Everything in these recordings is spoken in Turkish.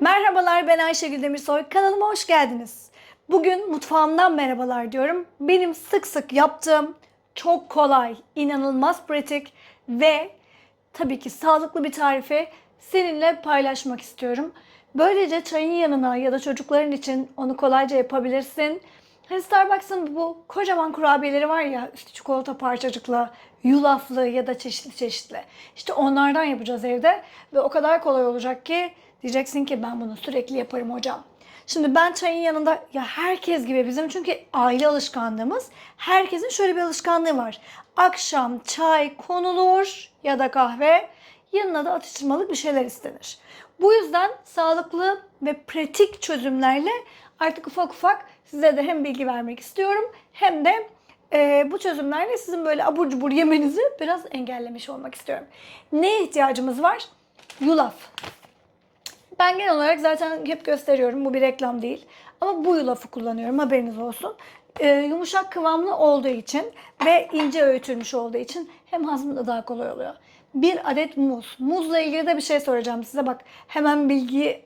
Merhabalar ben Ayşegül Demirsoy. Kanalıma hoş geldiniz. Bugün mutfağımdan merhabalar diyorum. Benim sık sık yaptığım çok kolay, inanılmaz pratik ve tabii ki sağlıklı bir tarifi seninle paylaşmak istiyorum. Böylece çayın yanına ya da çocukların için onu kolayca yapabilirsin. Hani Starbucks'ın bu kocaman kurabiyeleri var ya işte çikolata parçacıklı, yulaflı ya da çeşitli çeşitli. İşte onlardan yapacağız evde ve o kadar kolay olacak ki diyeceksin ki ben bunu sürekli yaparım hocam. Şimdi ben çayın yanında ya herkes gibi bizim çünkü aile alışkanlığımız herkesin şöyle bir alışkanlığı var. Akşam çay konulur ya da kahve yanına da atıştırmalık bir şeyler istenir. Bu yüzden sağlıklı ve pratik çözümlerle artık ufak ufak size de hem bilgi vermek istiyorum hem de e, bu çözümlerle sizin böyle abur cubur yemenizi biraz engellemiş olmak istiyorum. Neye ihtiyacımız var? Yulaf. Ben genel olarak zaten hep gösteriyorum. Bu bir reklam değil. Ama bu yulafı kullanıyorum. Haberiniz olsun. Ee, yumuşak kıvamlı olduğu için ve ince öğütülmüş olduğu için hem hazmı da daha kolay oluyor. Bir adet muz. Muzla ilgili de bir şey soracağım size. Bak hemen bilgiyi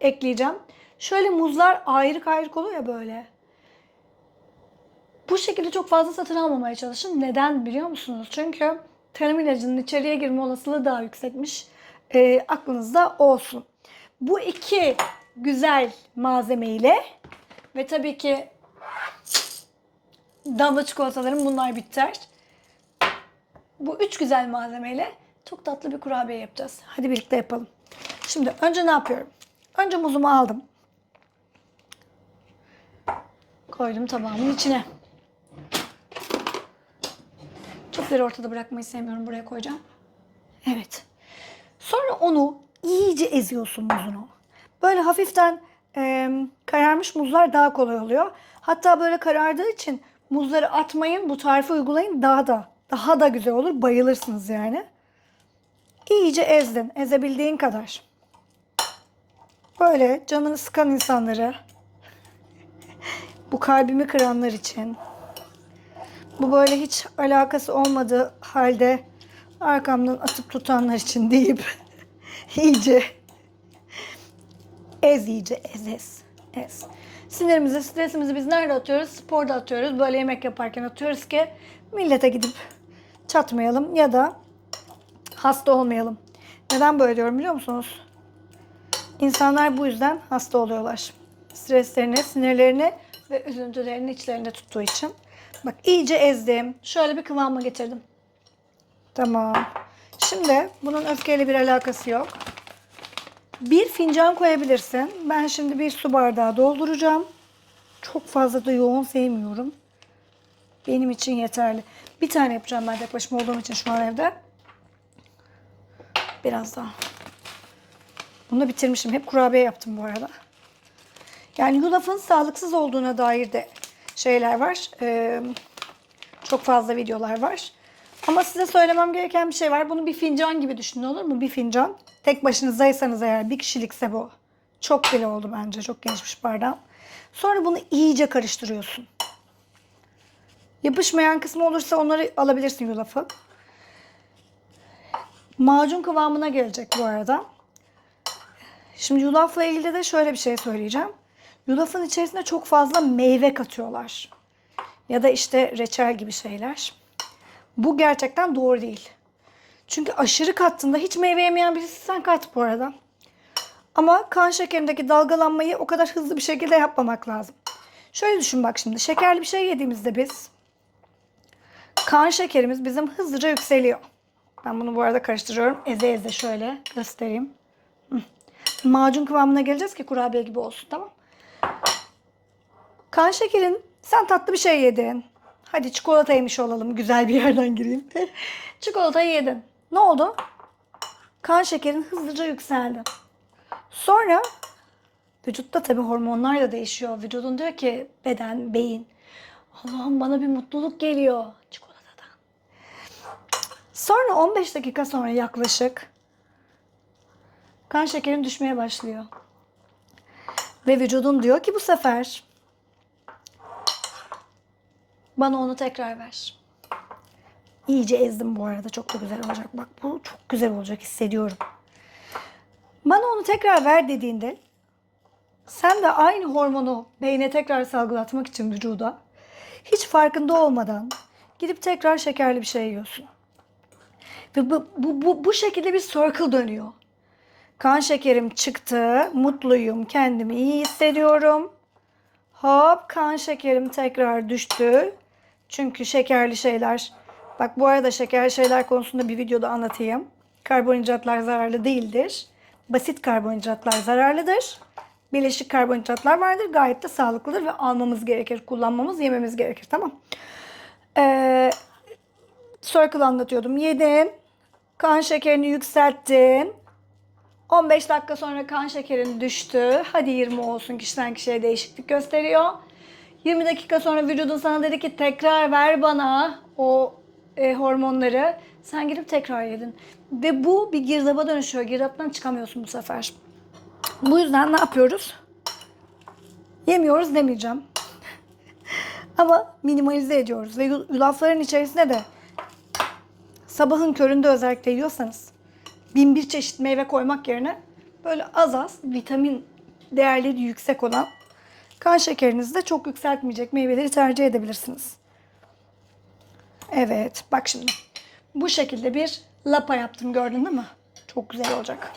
ekleyeceğim. Şöyle muzlar ayrık ayrık oluyor ya böyle. Bu şekilde çok fazla satın almamaya çalışın. Neden biliyor musunuz? Çünkü tarım ilacının içeriye girme olasılığı daha yüksekmiş. Ee, aklınızda olsun. Bu iki güzel malzeme ile ve tabii ki damla çikolatalarım bunlar biter. Bu üç güzel malzemeyle çok tatlı bir kurabiye yapacağız. Hadi birlikte yapalım. Şimdi önce ne yapıyorum? Önce muzumu aldım. Koydum tabağımın içine. Bir ortada bırakmayı sevmiyorum. Buraya koyacağım. Evet. Sonra onu iyice eziyorsun muzunu. Böyle hafiften e, kararmış muzlar daha kolay oluyor. Hatta böyle karardığı için muzları atmayın, bu tarifi uygulayın daha da daha da güzel olur. Bayılırsınız yani. İyice ezdin, ezebildiğin kadar. Böyle canını sıkan insanları, bu kalbimi kıranlar için, bu böyle hiç alakası olmadığı halde arkamdan atıp tutanlar için deyip iyice ez iyice ez ez ez. Sinirimizi, stresimizi biz nerede atıyoruz? Sporda atıyoruz. Böyle yemek yaparken atıyoruz ki millete gidip çatmayalım ya da hasta olmayalım. Neden böyle diyorum biliyor musunuz? İnsanlar bu yüzden hasta oluyorlar. Streslerini, sinirlerini ve üzüntülerini içlerinde tuttuğu için. Bak iyice ezdim. Şöyle bir kıvama getirdim. Tamam. Şimdi bunun öfkeyle bir alakası yok. Bir fincan koyabilirsin. Ben şimdi bir su bardağı dolduracağım. Çok fazla da yoğun sevmiyorum. Benim için yeterli. Bir tane yapacağım ben tek başıma olduğum için şu an evde. Biraz daha. Bunu da bitirmişim. Hep kurabiye yaptım bu arada. Yani yulafın sağlıksız olduğuna dair de şeyler var. Ee, çok fazla videolar var. Ama size söylemem gereken bir şey var. Bunu bir fincan gibi düşünün olur mu? Bir fincan. Tek başınızdaysanız eğer bir kişilikse bu. Çok bile oldu bence. Çok genişmiş bardağım. Sonra bunu iyice karıştırıyorsun. Yapışmayan kısmı olursa onları alabilirsin yulafı. Macun kıvamına gelecek bu arada. Şimdi yulafla ilgili de şöyle bir şey söyleyeceğim. Yulafın içerisine çok fazla meyve katıyorlar. Ya da işte reçel gibi şeyler. Bu gerçekten doğru değil. Çünkü aşırı kattığında hiç meyve yemeyen birisi sen kat bu arada. Ama kan şekerindeki dalgalanmayı o kadar hızlı bir şekilde yapmamak lazım. Şöyle düşün bak şimdi şekerli bir şey yediğimizde biz kan şekerimiz bizim hızlıca yükseliyor. Ben bunu bu arada karıştırıyorum. Eze eze şöyle göstereyim. Macun kıvamına geleceğiz ki kurabiye gibi olsun tamam. Kan şekerin sen tatlı bir şey yedin. Hadi çikolata yemiş olalım. Güzel bir yerden gireyim. Çikolatayı yedin. Ne oldu? Kan şekerin hızlıca yükseldi. Sonra vücutta tabii hormonlar da değişiyor. Vücudun diyor ki beden, beyin. Allah'ım bana bir mutluluk geliyor çikolatadan. Sonra 15 dakika sonra yaklaşık kan şekerin düşmeye başlıyor. Ve vücudun diyor ki bu sefer bana onu tekrar ver. İyice ezdim bu arada. Çok da güzel olacak. Bak bu çok güzel olacak hissediyorum. Bana onu tekrar ver dediğinde sen de aynı hormonu beyne tekrar salgılatmak için vücuda hiç farkında olmadan gidip tekrar şekerli bir şey yiyorsun. Ve bu, bu, bu, bu şekilde bir circle dönüyor. Kan şekerim çıktı, mutluyum, kendimi iyi hissediyorum. Hop kan şekerim tekrar düştü. Çünkü şekerli şeyler, bak bu arada şekerli şeyler konusunda bir videoda anlatayım. Karbonhidratlar zararlı değildir. Basit karbonhidratlar zararlıdır. Birleşik karbonhidratlar vardır. Gayet de sağlıklıdır ve almamız gerekir, kullanmamız, yememiz gerekir. Tamam. Ee, circle anlatıyordum. Yedin, kan şekerini yükselttin. 15 dakika sonra kan şekerin düştü. Hadi 20 olsun kişiden kişiye değişiklik gösteriyor. 20 dakika sonra vücudun sana dedi ki tekrar ver bana o e, hormonları. Sen gidip tekrar yedin. Ve bu bir girdaba dönüşüyor. Girdaptan çıkamıyorsun bu sefer. Bu yüzden ne yapıyoruz? Yemiyoruz demeyeceğim. Ama minimalize ediyoruz. Ve yulafların içerisine de sabahın köründe özellikle yiyorsanız bin bir çeşit meyve koymak yerine böyle az az vitamin değerleri yüksek olan kan şekerinizi de çok yükseltmeyecek meyveleri tercih edebilirsiniz. Evet bak şimdi bu şekilde bir lapa yaptım gördün değil mi? Çok güzel olacak.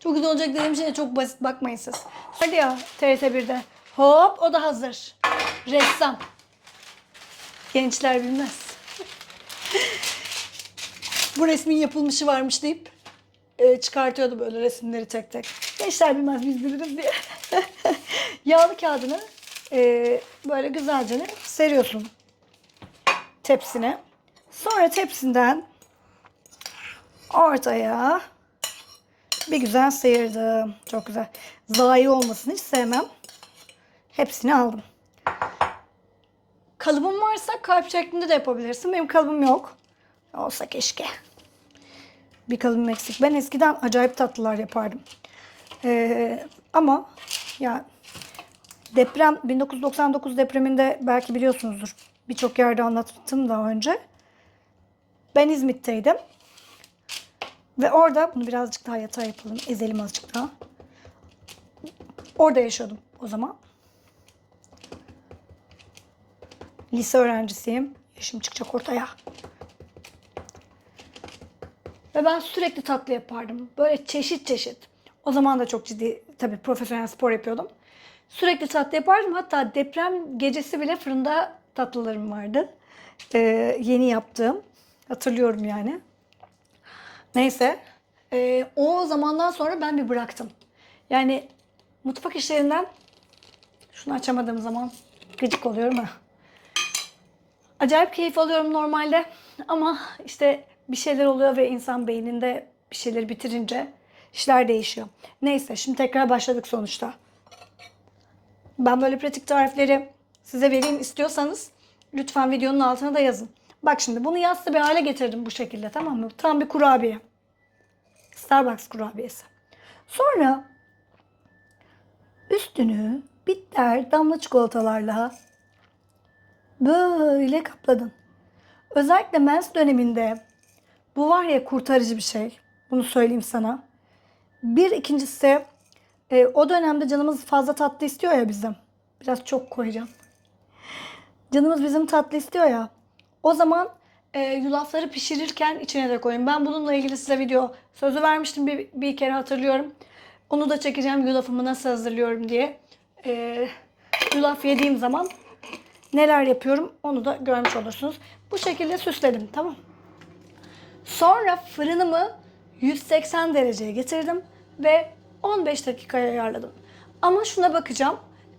Çok güzel olacak dediğim şey çok basit bakmayın siz. Hadi ya TRT 1'de hop o da hazır. Ressam. Gençler bilmez. bu resmin yapılmışı varmış deyip e, çıkartıyordu böyle resimleri tek tek. Gençler bilmez biz biliriz diye. Yağlı kağıdını e, böyle güzelce seriyorsun tepsine. Sonra tepsinden ortaya bir güzel sıyırdım. Çok güzel. Zayi olmasını hiç sevmem. Hepsini aldım. Kalıbın varsa kalp şeklinde de yapabilirsin. Benim kalıbım yok. Olsa keşke. Bir kalıbım eksik. Ben eskiden acayip tatlılar yapardım. Ee, ama ya deprem 1999 depreminde belki biliyorsunuzdur. Birçok yerde anlattım daha önce. Ben İzmit'teydim. Ve orada bunu birazcık daha yatağa yapalım. Ezelim azıcık daha. Orada yaşıyordum o zaman. Lise öğrencisiyim. Yaşım çıkacak ortaya. Ve ben sürekli tatlı yapardım. Böyle çeşit çeşit. O zaman da çok ciddi tabii profesyonel spor yapıyordum. Sürekli tatlı yapardım. Hatta deprem gecesi bile fırında tatlılarım vardı. Ee, yeni yaptığım. Hatırlıyorum yani. Neyse. Ee, o zamandan sonra ben bir bıraktım. Yani mutfak işlerinden şunu açamadığım zaman gıcık oluyorum ha. Acayip keyif alıyorum normalde. Ama işte bir şeyler oluyor ve insan beyninde bir şeyleri bitirince işler değişiyor. Neyse şimdi tekrar başladık sonuçta. Ben böyle pratik tarifleri size vereyim istiyorsanız lütfen videonun altına da yazın. Bak şimdi bunu yassı bir hale getirdim bu şekilde tamam mı? Tam bir kurabiye. Starbucks kurabiyesi. Sonra üstünü bitter damla çikolatalarla böyle kapladın. Özellikle mens döneminde bu var ya kurtarıcı bir şey. Bunu söyleyeyim sana. Bir ikincisi e, o dönemde canımız fazla tatlı istiyor ya bizim. Biraz çok koyacağım. Canımız bizim tatlı istiyor ya. O zaman e, yulafları pişirirken içine de koyun. Ben bununla ilgili size video sözü vermiştim bir, bir kere hatırlıyorum. Onu da çekeceğim yulafımı nasıl hazırlıyorum diye. E, yulaf yediğim zaman neler yapıyorum onu da görmüş olursunuz. Bu şekilde süsledim tamam. Sonra fırınımı 180 dereceye getirdim ve 15 dakikaya ayarladım. Ama şuna bakacağım.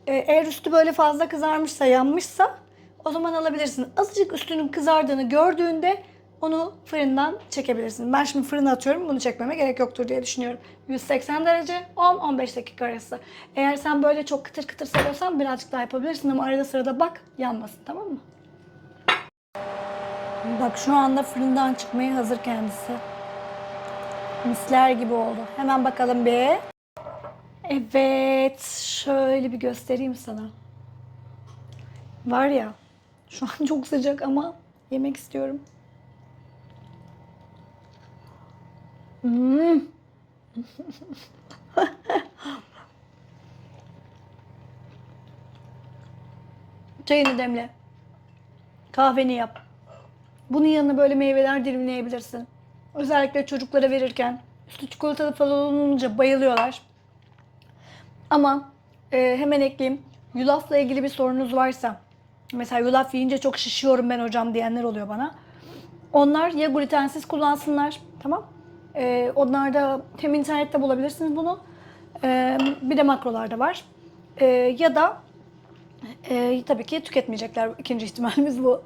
Ee, Eğer üstü böyle fazla kızarmışsa, yanmışsa o zaman alabilirsin. Azıcık üstünün kızardığını gördüğünde onu fırından çekebilirsin. Ben şimdi fırına atıyorum. Bunu çekmeme gerek yoktur diye düşünüyorum. 180 derece 10-15 dakika arası. Eğer sen böyle çok kıtır kıtır seviyorsan birazcık daha yapabilirsin ama arada sırada bak yanmasın tamam mı? Bak şu anda fırından çıkmaya hazır kendisi. Misler gibi oldu. Hemen bakalım bir. Evet, şöyle bir göstereyim sana. Var ya, şu an çok sıcak ama yemek istiyorum. Hmm. Çayını demle. Kahveni yap. Bunun yanına böyle meyveler dilimleyebilirsin. Özellikle çocuklara verirken üstü çikolatalı falan olunca bayılıyorlar. Ama e, hemen ekleyeyim. Yulafla ilgili bir sorunuz varsa mesela yulaf yiyince çok şişiyorum ben hocam diyenler oluyor bana. Onlar ya glutensiz kullansınlar tamam. E, onlarda hem internette bulabilirsiniz bunu. E, bir de makrolarda var. E, ya da e, tabii ki tüketmeyecekler. İkinci ihtimalimiz bu.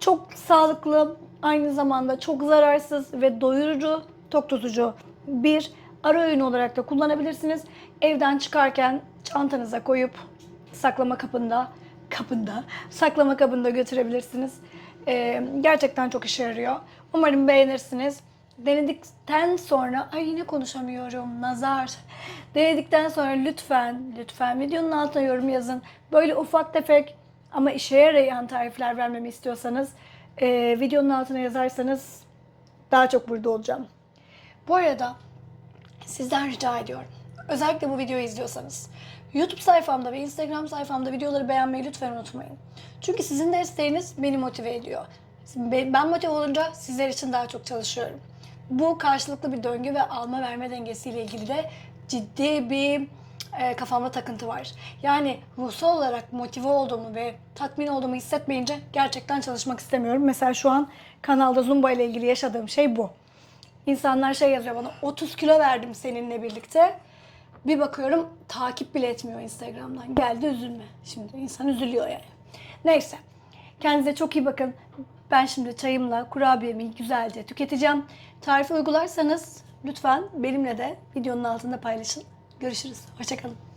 Çok sağlıklı, aynı zamanda çok zararsız ve doyurucu, tok tutucu bir ara öğün olarak da kullanabilirsiniz. Evden çıkarken çantanıza koyup saklama kapında, kapında, saklama kabında götürebilirsiniz. E, gerçekten çok işe yarıyor. Umarım beğenirsiniz. Denedikten sonra, ay yine konuşamıyorum, nazar. Denedikten sonra lütfen, lütfen videonun altına yorum yazın. Böyle ufak tefek ama işe yarayan tarifler vermemi istiyorsanız e, videonun altına yazarsanız daha çok burada olacağım. Bu arada sizden rica ediyorum. Özellikle bu videoyu izliyorsanız YouTube sayfamda ve Instagram sayfamda videoları beğenmeyi lütfen unutmayın. Çünkü sizin desteğiniz beni motive ediyor. Ben motive olunca sizler için daha çok çalışıyorum. Bu karşılıklı bir döngü ve alma verme dengesiyle ilgili de ciddi bir e, kafamda takıntı var. Yani ruhsal olarak motive olduğumu ve tatmin olduğumu hissetmeyince gerçekten çalışmak istemiyorum. Mesela şu an kanalda Zumba ile ilgili yaşadığım şey bu. İnsanlar şey yazıyor bana 30 kilo verdim seninle birlikte. Bir bakıyorum takip bile etmiyor Instagram'dan. Geldi üzülme. Şimdi insan üzülüyor yani. Neyse. Kendinize çok iyi bakın. Ben şimdi çayımla kurabiyemi güzelce tüketeceğim. Tarifi uygularsanız lütfen benimle de videonun altında paylaşın. Görüşürüz. Hoşçakalın.